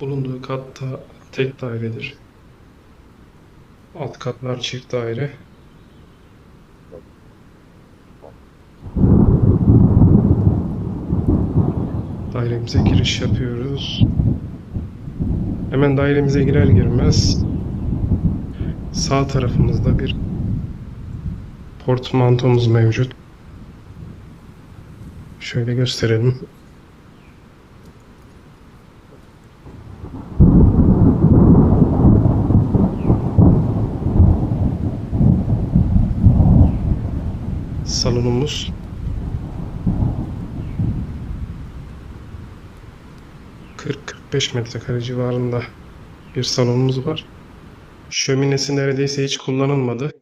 Bulunduğu katta tek dairedir. Alt katlar çift daire. Dairemize giriş yapıyoruz. Hemen dairemize girer girmez sağ tarafımızda bir portmantomuz mevcut. Şöyle gösterelim. Salonumuz. ...40-45 metrekare civarında bir salonumuz var. Şöminesi neredeyse hiç kullanılmadı.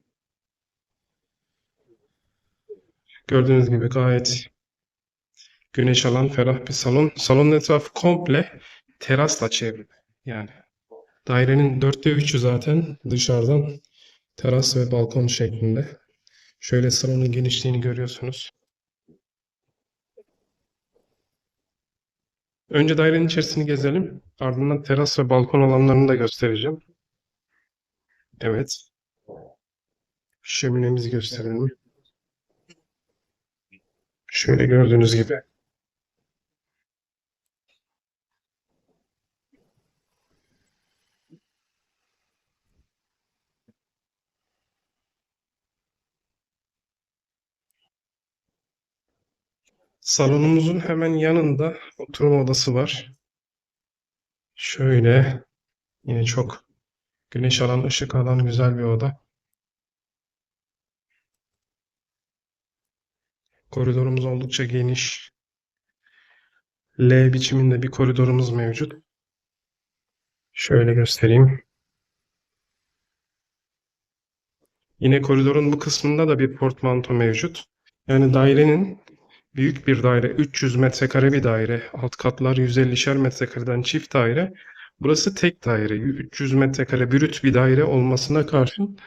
Gördüğünüz gibi gayet güneş alan ferah bir salon. Salonun etrafı komple terasla çevrili. Yani dairenin dörtte üçü zaten dışarıdan teras ve balkon şeklinde. Şöyle salonun genişliğini görüyorsunuz. Önce dairenin içerisini gezelim. Ardından teras ve balkon alanlarını da göstereceğim. Evet. Şöminemizi gösterelim. Şöyle gördüğünüz gibi. Salonumuzun hemen yanında oturma odası var. Şöyle yine çok güneş alan, ışık alan güzel bir oda. Koridorumuz oldukça geniş. L biçiminde bir koridorumuz mevcut. Şöyle göstereyim. Yine koridorun bu kısmında da bir portmanto mevcut. Yani dairenin büyük bir daire, 300 metrekare bir daire, alt katlar 150'şer metrekareden çift daire. Burası tek daire, 300 metrekare brüt bir daire olmasına karşın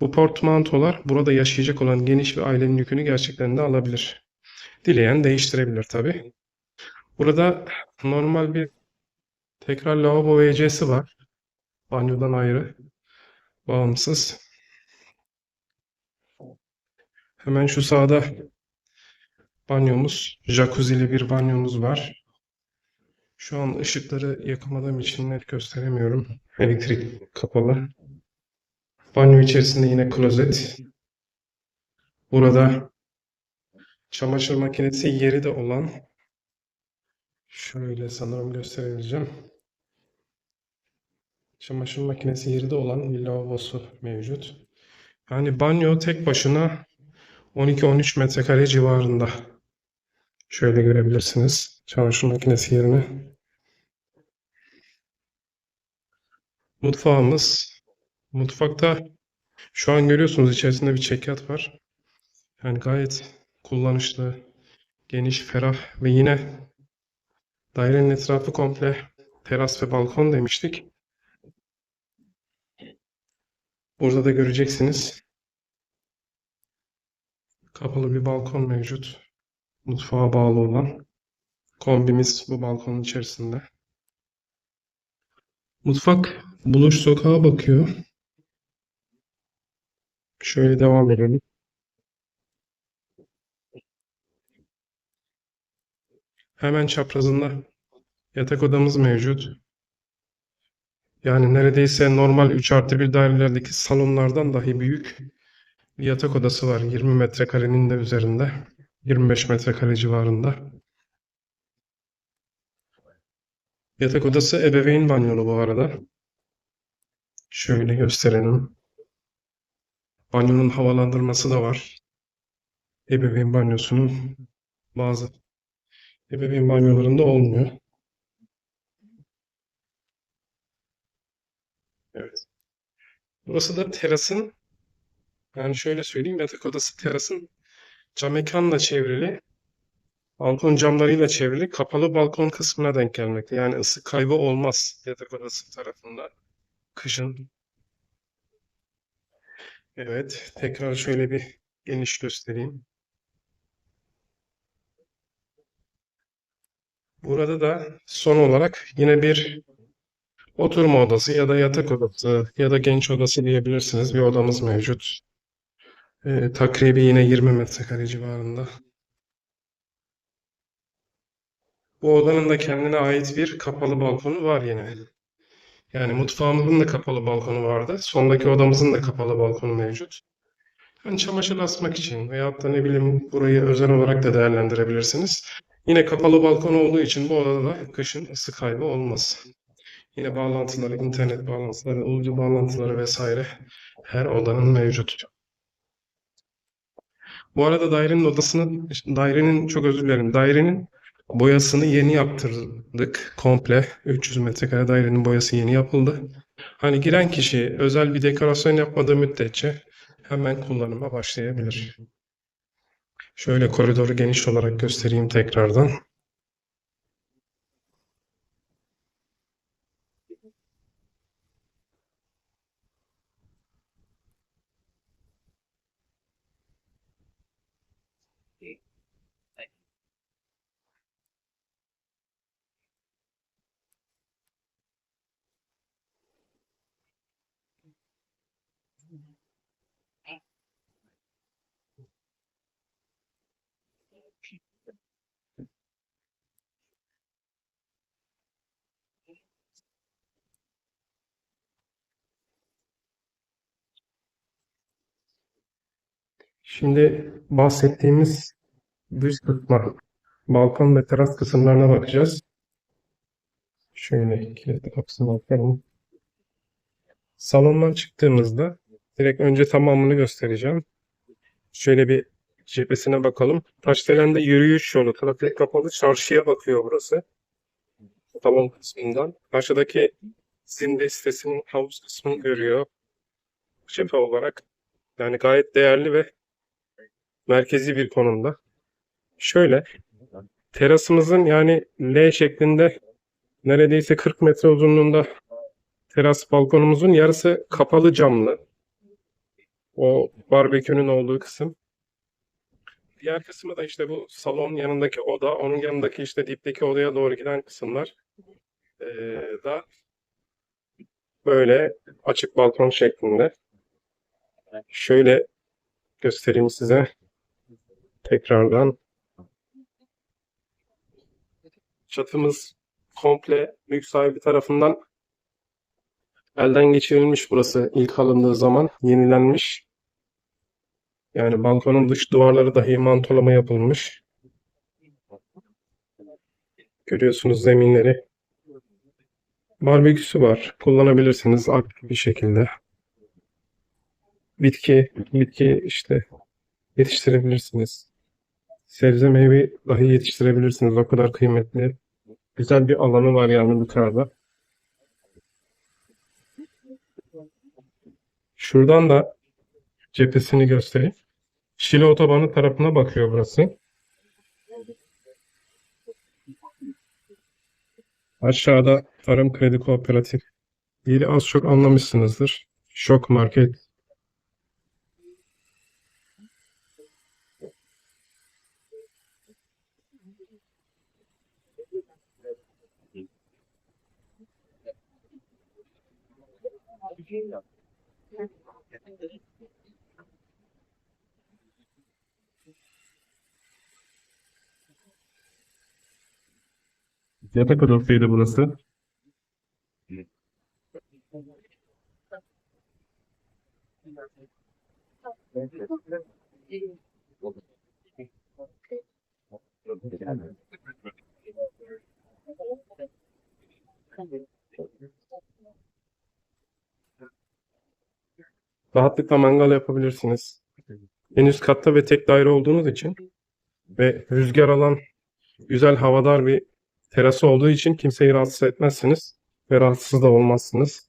bu portmantolar burada yaşayacak olan geniş bir ailenin yükünü gerçekten de alabilir. Dileyen değiştirebilir tabii. Burada normal bir tekrar lavabo WC'si var. Banyodan ayrı. Bağımsız. Hemen şu sağda banyomuz, jacuzzi'li bir banyomuz var. Şu an ışıkları yakamadığım için net gösteremiyorum. Elektrik kapalı. Banyo içerisinde yine klozet. Burada çamaşır makinesi yeri de olan şöyle sanırım gösterebileceğim. Çamaşır makinesi yeri de olan bir lavabosu mevcut. Yani banyo tek başına 12-13 metrekare civarında. Şöyle görebilirsiniz çamaşır makinesi yerini. Mutfağımız. Mutfakta şu an görüyorsunuz içerisinde bir çekyat var. Yani gayet kullanışlı, geniş, ferah ve yine dairenin etrafı komple teras ve balkon demiştik. Burada da göreceksiniz. Kapalı bir balkon mevcut. Mutfağa bağlı olan. Kombimiz bu balkonun içerisinde. Mutfak buluş sokağa bakıyor. Şöyle devam edelim. Hemen çaprazında yatak odamız mevcut. Yani neredeyse normal 3 artı 1 dairelerdeki salonlardan dahi büyük bir yatak odası var. 20 metrekarenin de üzerinde. 25 metrekare civarında. Yatak odası ebeveyn banyolu bu arada. Şöyle gösterelim. Banyonun havalandırması da var. Ebeveyn banyosunun bazı ebeveyn banyolarında olmuyor. Evet. Burası da terasın yani şöyle söyleyeyim yatak odası terasın cam mekanla çevrili balkon camlarıyla çevrili kapalı balkon kısmına denk gelmekte. Yani ısı kaybı olmaz yatak odası tarafında. Kışın. Evet. Tekrar şöyle bir geniş göstereyim. Burada da son olarak yine bir Oturma odası ya da yatak odası ya da genç odası diyebilirsiniz. Bir odamız mevcut. Ee, takribi yine 20 metrekare civarında. Bu odanın da kendine ait bir kapalı balkonu var yine. Yani mutfağımızın da kapalı balkonu vardı. Sondaki odamızın da kapalı balkonu mevcut. Yani çamaşır asmak için veyahut da ne bileyim burayı özel olarak da değerlendirebilirsiniz. Yine kapalı balkon olduğu için bu odada da kışın ısı kaybı olmaz. Yine bağlantıları, internet bağlantıları, uydu bağlantıları vesaire her odanın mevcut. Bu arada dairenin odasını, dairenin çok özür dilerim, dairenin boyasını yeni yaptırdık komple. 300 metrekare dairenin boyası yeni yapıldı. Hani giren kişi özel bir dekorasyon yapmadığı müddetçe hemen kullanıma başlayabilir. Şöyle koridoru geniş olarak göstereyim tekrardan. Şimdi bahsettiğimiz dış kısma, balkon ve teras kısımlarına bakacağız. Şöyle kilitli kapısını açalım. Salondan çıktığımızda direkt önce tamamını göstereceğim. Şöyle bir cephesine bakalım. Taşdelen'de yürüyüş yolu, trafik kapalı çarşıya bakıyor burası. Salon kısmından. Karşıdaki Zinde sitesinin havuz kısmını görüyor. Cephe olarak yani gayet değerli ve merkezi bir konumda. Şöyle terasımızın yani L şeklinde neredeyse 40 metre uzunluğunda teras balkonumuzun yarısı kapalı camlı. O barbekünün olduğu kısım. Diğer kısmı da işte bu salon yanındaki oda, onun yanındaki işte dipteki odaya doğru giden kısımlar ee, da böyle açık balkon şeklinde. Şöyle göstereyim size tekrardan. Çatımız komple mülk sahibi tarafından elden geçirilmiş burası ilk alındığı zaman yenilenmiş. Yani balkonun dış duvarları dahi mantolama yapılmış. Görüyorsunuz zeminleri. Barbeküsü var. Kullanabilirsiniz aktif bir şekilde. Bitki, bitki işte yetiştirebilirsiniz. Sebze meyve dahi yetiştirebilirsiniz. O kadar kıymetli. Güzel bir alanı var yani yukarıda. Şuradan da cephesini göstereyim. Şile otobanı tarafına bakıyor burası. Aşağıda Tarım Kredi Kooperatif. Yeri az çok anlamışsınızdır. Şok Market. Yatak odasıydı burası. Rahatlıkla mangal yapabilirsiniz. En üst katta ve tek daire olduğunuz için ve rüzgar alan güzel havadar bir terası olduğu için kimseyi rahatsız etmezsiniz ve rahatsız da olmazsınız.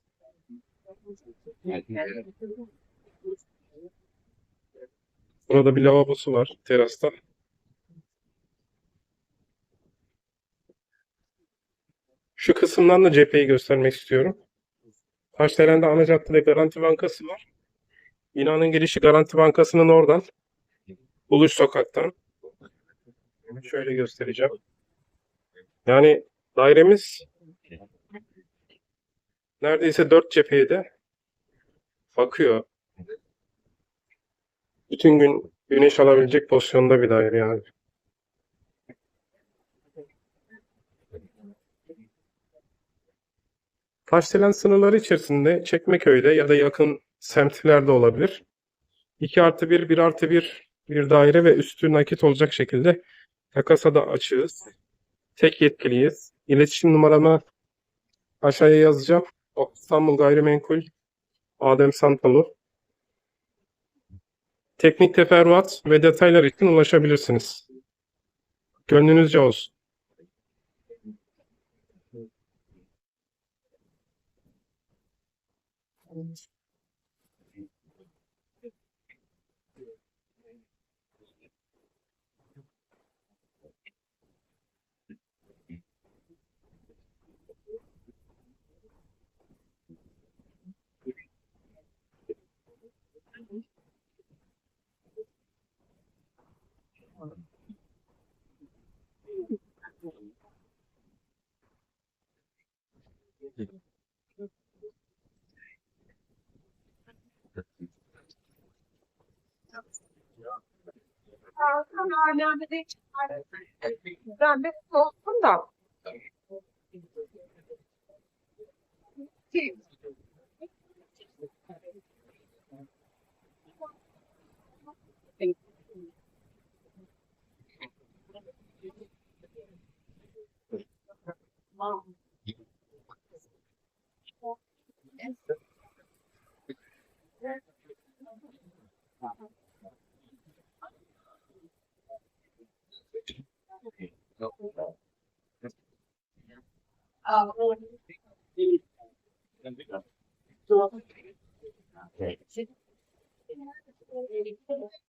Burada bir lavabosu var terasta. Şu kısımdan da cepheyi göstermek istiyorum. Taşdelen'de ana caddede Garanti Bankası var. Binanın girişi Garanti Bankası'nın oradan. Buluş sokaktan. Şöyle göstereceğim. Yani dairemiz Neredeyse dört cepheye de bakıyor. Bütün gün güneş alabilecek pozisyonda bir daire yani. Taşdelen sınırları içerisinde Çekmeköy'de ya da yakın semtlerde olabilir. 2 artı 1, 1 artı 1 bir daire ve üstü nakit olacak şekilde takasa da açığız. Tek yetkiliyiz. İletişim numaramı aşağıya yazacağım. İstanbul Gayrimenkul Adem Santalu. Teknik teferruat ve detaylar için ulaşabilirsiniz. Gönlünüzce olsun. Hakan Altan alemde de ben de olsun da. Mom. 呃，我